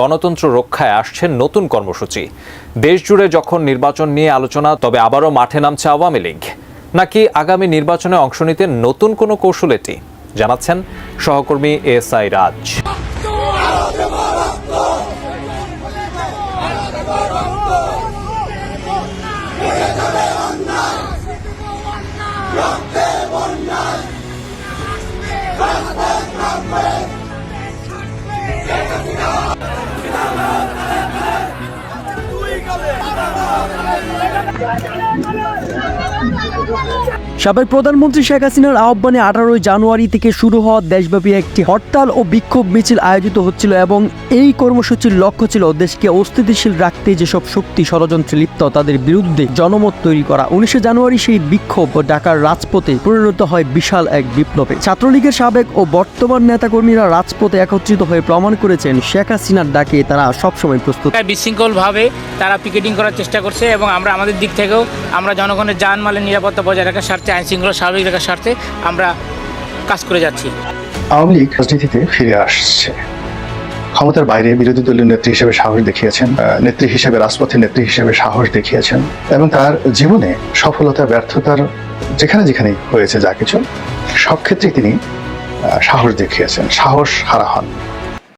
গণতন্ত্র রক্ষায় আসছে নতুন কর্মসূচি। দেশ জুড়ে যখন নির্বাচন নিয়ে আলোচনা, তবে আবারও মাঠে নামছে আওয়ামী লীগ। নাকি আগামী নির্বাচনে অংশ নিতে নতুন কোনো কৌশল এটি? জানাচ্ছেন সহকর্মী S I Raj. Let's go. সাবেক প্রধানমন্ত্রী শেখ হাসিনার আহ্বানে আঠারোই জানুয়ারি থেকে শুরু হওয়া দেশব্যাপী একটি হরতাল ও বিক্ষোভ মিছিল আয়োজিত হচ্ছিল এবং এই কর্মসূচির লক্ষ্য ছিল দেশকে অস্থিতিশীল রাখতে যেসব শক্তি ষড়যন্ত্রে লিপ্ত, তাদের বিরুদ্ধে জনমত তৈরি করা। উনিশে জানুয়ারি সেই বিক্ষোভ ঢাকার রাজপথে পরিণত হয় বিশাল এক বিপ্লবে। ছাত্রলীগের সাবেক ও বর্তমান নেতাকর্মীরা রাজপথে একত্রিত হয়ে প্রমাণ করেছেন, শেখ হাসিনার ডাকে তারা সবসময় প্রস্তুত। বিশৃঙ্খলভাবে তারা পিকেটিং করার চেষ্টা করছে এবং আমরা আমাদের দিক থেকেও আমরা জনগণের জানমালের নিরাপত্তা বজায় রাখার আইন শৃঙ্খলা স্বাভাবিক রাখার স্বার্থে আমরা কাজ করে যাচ্ছি। আওয়ামী লীগ রাজনীতিতে ফিরে আসছে। ক্ষমতার বাইরে বিরোধী দলীয় নেত্রী হিসেবে সাহস দেখিয়েছেন নেত্রী হিসেবে, রাজপথের নেত্রী হিসেবে সাহস দেখিয়েছেন এবং তার জীবনে সফলতা, ব্যর্থতার যেখানে যেখানে হয়েছে যা কিছু, সব ক্ষেত্রেই তিনি সাহস দেখিয়েছেন, সাহস হারা হন